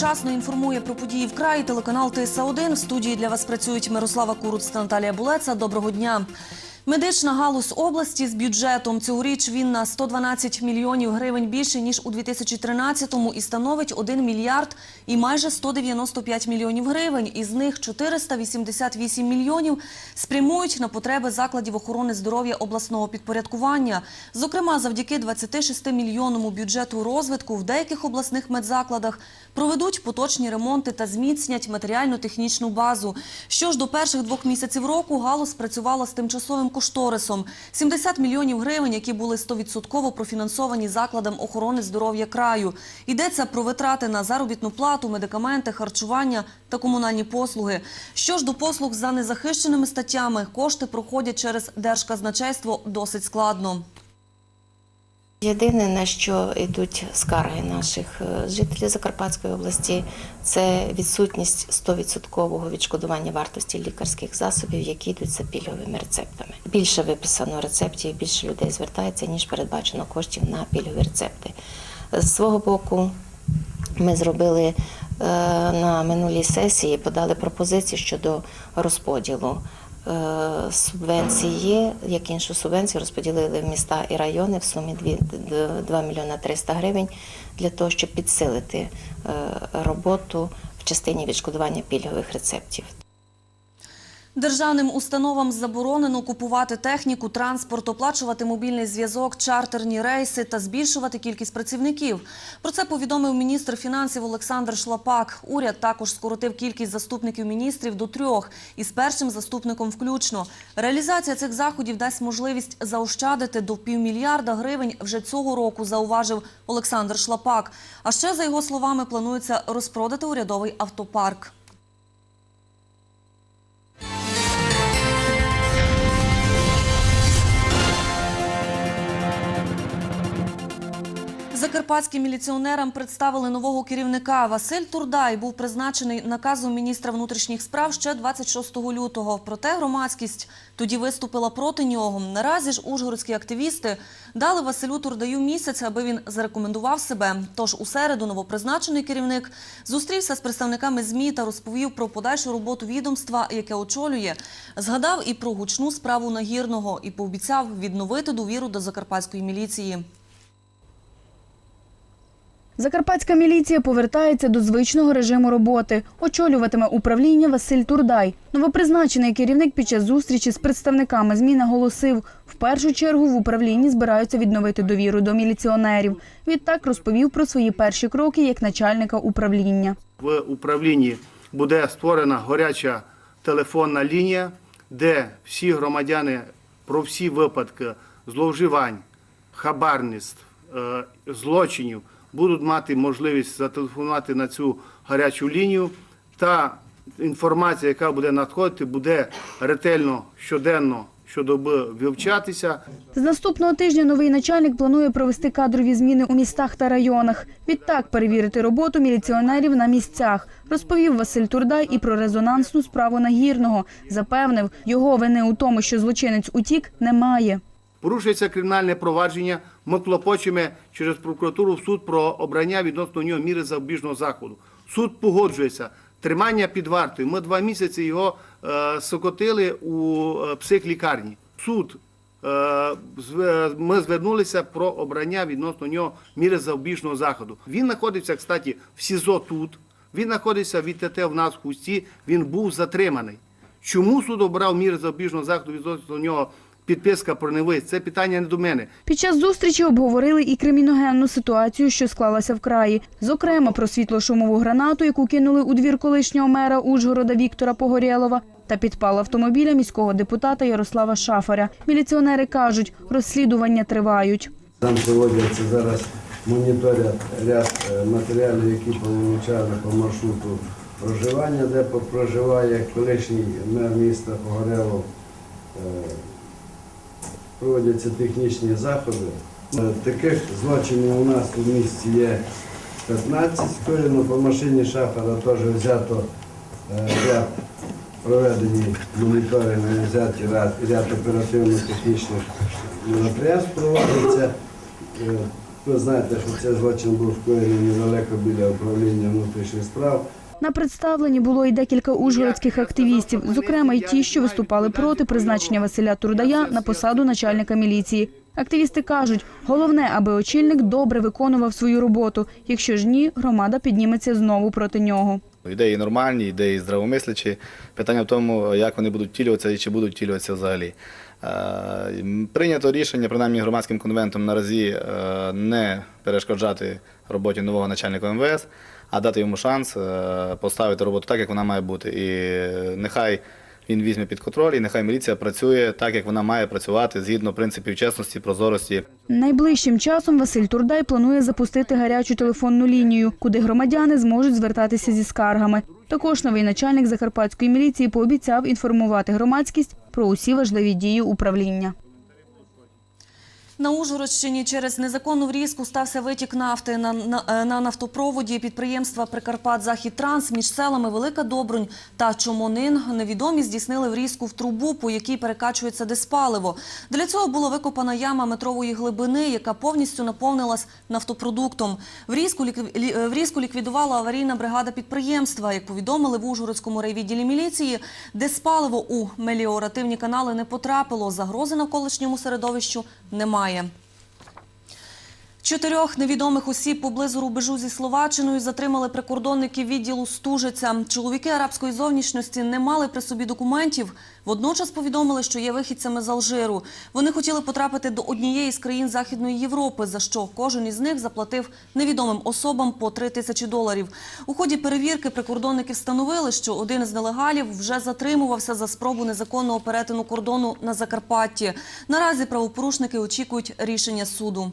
Вчасно інформує про події в краї телеканал ТСА 1 В студії для вас працюють Мирослава Куруц та Наталія Булеца. Доброго дня. Медична галузь області з бюджетом цьогоріч він на 112 мільйонів гривень більше ніж у 2013-му і становить 1 мільярд і майже 195 мільйонів гривень. Із них 488 мільйонів спрямують на потреби закладів охорони здоров'я обласного підпорядкування. Зокрема, завдяки 26 мільйонному бюджету розвитку в деяких обласних медзакладах проведуть поточні ремонти та зміцнять матеріально-технічну базу. Що ж до перших двох місяців року галузь працювала з тимчасовим кошторисом. 70 мільйонів гривень, які були 100% профінансовані закладом охорони здоров'я краю. Йдеться про витрати на заробітну плату, медикаменти, харчування та комунальні послуги. Що ж до послуг за незахищеними статтями, кошти проходять через Держказначейство досить складно. Єдине, на що йдуть скарги наших е, жителів Закарпатської області, це відсутність 100% відшкодування вартості лікарських засобів, які йдуть за пільговими рецептами. Більше виписано рецептів, більше людей звертається, ніж передбачено коштів на пільгові рецепти. З свого боку, ми зробили е, на минулій сесії, подали пропозиції щодо розподілу. Е, Субвенції, як іншу субвенцію, розподілили в міста і райони в сумі 2, 2 мільйона 300 гривень для того, щоб підсилити е, роботу в частині відшкодування пільгових рецептів. Державним установам заборонено купувати техніку, транспорт, оплачувати мобільний зв'язок, чартерні рейси та збільшувати кількість працівників. Про це повідомив міністр фінансів Олександр Шлапак. Уряд також скоротив кількість заступників міністрів до трьох із першим заступником включно. Реалізація цих заходів дасть можливість заощадити до півмільярда гривень вже цього року, зауважив Олександр Шлапак. А ще, за його словами, планується розпродати урядовий автопарк. Закарпатським міліціонерам представили нового керівника. Василь Турдай був призначений наказом міністра внутрішніх справ ще 26 лютого. Проте громадськість тоді виступила проти нього. Наразі ж ужгородські активісти дали Василю Турдаю місяць, аби він зарекомендував себе. Тож у середу новопризначений керівник зустрівся з представниками ЗМІ та розповів про подальшу роботу відомства, яке очолює. Згадав і про гучну справу Нагірного і пообіцяв відновити довіру до закарпатської міліції. Закарпатська міліція повертається до звичного режиму роботи. Очолюватиме управління Василь Турдай. Новопризначений керівник під час зустрічі з представниками ЗМІ наголосив, в першу чергу в управлінні збираються відновити довіру до міліціонерів. Відтак розповів про свої перші кроки як начальника управління. в управлінні буде створена гаряча телефонна лінія, де всі громадяни про всі випадки зловживань, хабарництв, е, злочинів будуть мати можливість зателефонувати на цю гарячу лінію. Та інформація, яка буде надходити, буде ретельно щоденно щодоби вивчатися. З наступного тижня новий начальник планує провести кадрові зміни у містах та районах. Відтак перевірити роботу міліціонерів на місцях. Розповів Василь Турдай і про резонансну справу Нагірного. Запевнив, його вини у тому, що злочинець утік, немає. Порушується кримінальне провадження. Ми клопочемо через прокуратуру в суд про обрання відносно нього міри запобіжного заходу. Суд погоджується. Тримання під вартою. Ми два місяці його е, сокотили у е, психлікарні. Суд е, зв- ми звернулися про обрання відносно нього міри запобіжного заходу. Він знаходиться, кстати, в СІЗО тут. Він знаходиться в ІТТ в нас в Хусті. Він був затриманий. Чому суд обрав міри запобіжного заходу відносно нього підписка про невиїзд? Це питання не до мене. Під час зустрічі обговорили і криміногенну ситуацію, що склалася в краї. Зокрема, про світло-шумову гранату, яку кинули у двір колишнього мера Ужгорода Віктора Погорєлова, та підпал автомобіля міського депутата Ярослава Шафаря. Міліціонери кажуть, розслідування тривають. Там проводяться зараз моніторять ряд е, матеріалів, які получали по маршруту проживання, де проживає колишній мер міста Погорелов. Проводяться технічні заходи. Е, Таких злочинів у нас у місті є 15 скоєно. По машині шафера теж взято е, ряд проведені моніторинги, взяті ряд, ряд оперативно-технічних мероприятств проводиться. Е, Ви знаєте, що цей злочин був скоєний недалеко біля управління внутрішніх справ. На представленні було і декілька ужгородських активістів, зокрема й ті, що виступали проти призначення Василя Турдая на посаду начальника міліції. Активісти кажуть, головне, аби очільник добре виконував свою роботу. Якщо ж ні, громада підніметься знову проти нього. Ідеї нормальні, ідеї здравомислячі. Питання в тому, як вони будуть втілюватися і чи будуть втілюватися взагалі. Е, Прийнято рішення, принаймні громадським конвентом наразі е, не перешкоджати роботі нового начальника МВС, а дати йому шанс е, поставити роботу так, як вона має бути. І нехай він візьме під контроль, і нехай міліція працює так, як вона має працювати згідно принципів чесності, прозорості Найближчим часом Василь Турдай планує запустити гарячу телефонну лінію, куди громадяни зможуть звертатися зі скаргами. Також новий начальник закарпатської міліції пообіцяв інформувати громадськість про усі важливі дії управління. На Ужгородщині через незаконну врізку стався витік нафти на, е, на нафтопроводі підприємства Прикарпат Західтранс між селами Велика Добрунь та Чомонин. Невідомі здійснили врізку в трубу, по якій перекачується диспаливо. Для цього була викопана яма метрової глибини, яка повністю наповнилась нафтопродуктом. Врізку, лі- е, врізку ліквідувала аварійна бригада підприємства. Як повідомили в Ужгородському райвідділі міліції, диспаливо у меліоративні канали не потрапило. Загрози навколишньому середовищу немає. немає. Чотирьох невідомих осіб поблизу рубежу зі Словаччиною затримали прикордонники відділу Стужиця. Чоловіки арабської зовнішності не мали при собі документів. Водночас повідомили, що є вихідцями з Алжиру. Вони хотіли потрапити до однієї з країн Західної Європи, за що кожен із них заплатив невідомим особам по 3 тисячі доларів. У ході перевірки прикордонники встановили, що один з нелегалів вже затримувався за спробу незаконного перетину кордону на Закарпатті. Наразі правопорушники очікують рішення суду.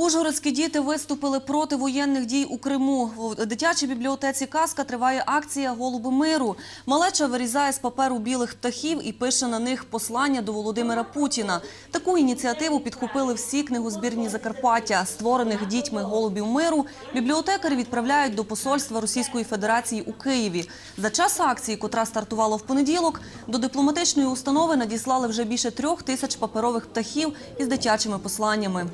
Ужгородські діти виступили проти воєнних дій у Криму. В дитячій бібліотеці Казка триває акція Голуби миру. Малеча вирізає з паперу білих птахів і пише на них послання до Володимира Путіна. Таку ініціативу підхопили всі книгозбірні Закарпаття. Створених дітьми голубів миру бібліотекарі відправляють до посольства Російської Федерації у Києві. За час акції, котра стартувала в понеділок, до дипломатичної установи надіслали вже більше трьох тисяч паперових птахів із дитячими посланнями.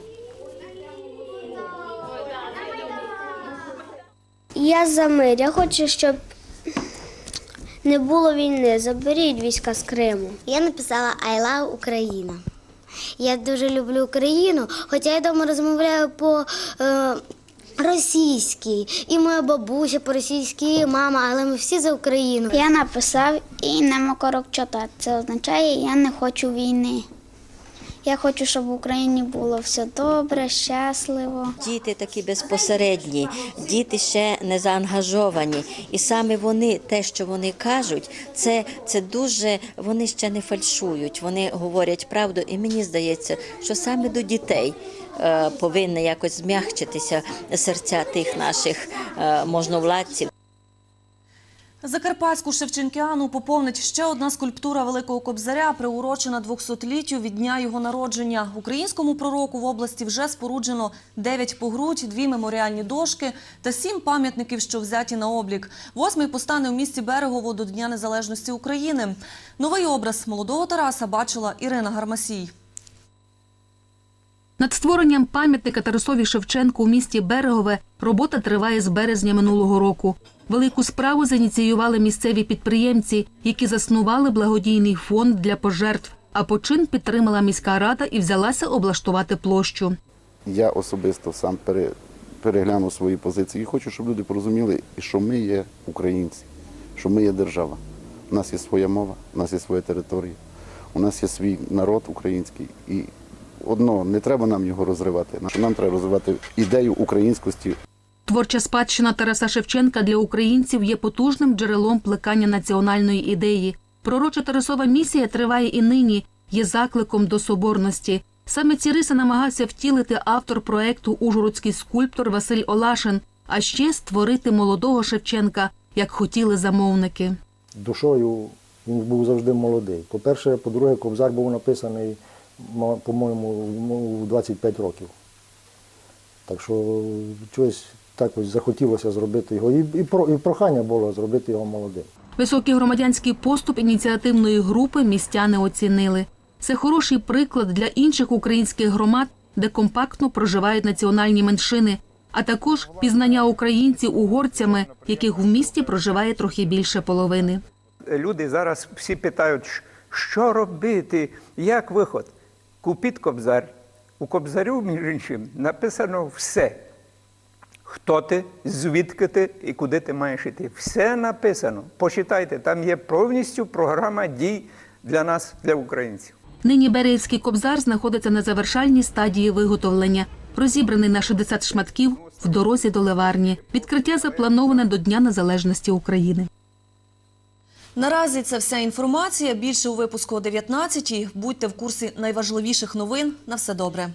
Я за мир. Я хочу, щоб не було війни. Заберіть війська з Криму. Я написала I love Україна. Я дуже люблю Україну, хоча я вдома розмовляю по е, російській. І моя бабуся по російській, і мама, але ми всі за Україну. Я написав і не мокорок чота. Це означає, я не хочу війни. Я хочу, щоб в Україні було все добре, щасливо. Діти такі безпосередні, діти ще не заангажовані. І саме вони, те, що вони кажуть, це, це дуже вони ще не фальшують. Вони говорять правду, і мені здається, що саме до дітей. е, Повинні якось змягчитися серця тих наших е, можновладців. Закарпатську Шевченкіану поповнить ще одна скульптура Великого Кобзаря, приурочена 200-літтю від дня його народження. Українському пророку в області вже споруджено 9 погрудь, дві меморіальні дошки та сім пам'ятників, що взяті на облік. Восьмий постане в місті Берегово до Дня Незалежності України. Новий образ молодого Тараса бачила Ірина Гармасій. Над створенням пам'ятника Тарасові Шевченку у місті Берегове робота триває з березня минулого року. Велику справу зініціювали місцеві підприємці, які заснували благодійний фонд для пожертв. А почин підтримала міська рада і взялася облаштувати площу. Я особисто сам переглянув свої позиції і хочу, щоб люди порозуміли, що ми є українці, що ми є держава. У нас є своя мова, у нас є своя територія, у нас є свій народ український. І одно, не треба нам його розривати. Нам треба розвивати ідею українськості Творча спадщина Тараса Шевченка для українців є потужним джерелом плекання національної ідеї. Пророча Тарасова місія триває і нині, є закликом до соборності. Саме ці риси намагався втілити автор проекту Ужгородський скульптор Василь Олашин, а ще створити молодого Шевченка, як хотіли замовники. душою він був завжди молодий. По-перше, по-друге, Кобзар був написаний, по-моєму, в 25 років. Так що чогось так ось захотілося зробити його. І, і, про- і прохання було зробити його молодим. Високий громадянський поступ ініціативної групи містяни оцінили. Це хороший приклад для інших українських громад, де компактно проживають національні меншини, а також пізнання українців угорцями, яких в місті проживає трохи більше половини. Люди зараз всі питають, що робити, як виход. Купіть кобзар. У кобзарю, між іншим, написано все. Хто ти, звідки ти і куди ти маєш іти. Все написано. Почитайте, там є повністю програма дій для нас, для українців. Нині Береївський кобзар знаходиться на завершальній стадії виготовлення. Розібраний на 60 шматків в дорозі до Леварні. Відкриття заплановане до Дня Незалежності України. Наразі це вся інформація. Більше у випуску о 19 Будьте в курсі найважливіших новин. На все добре.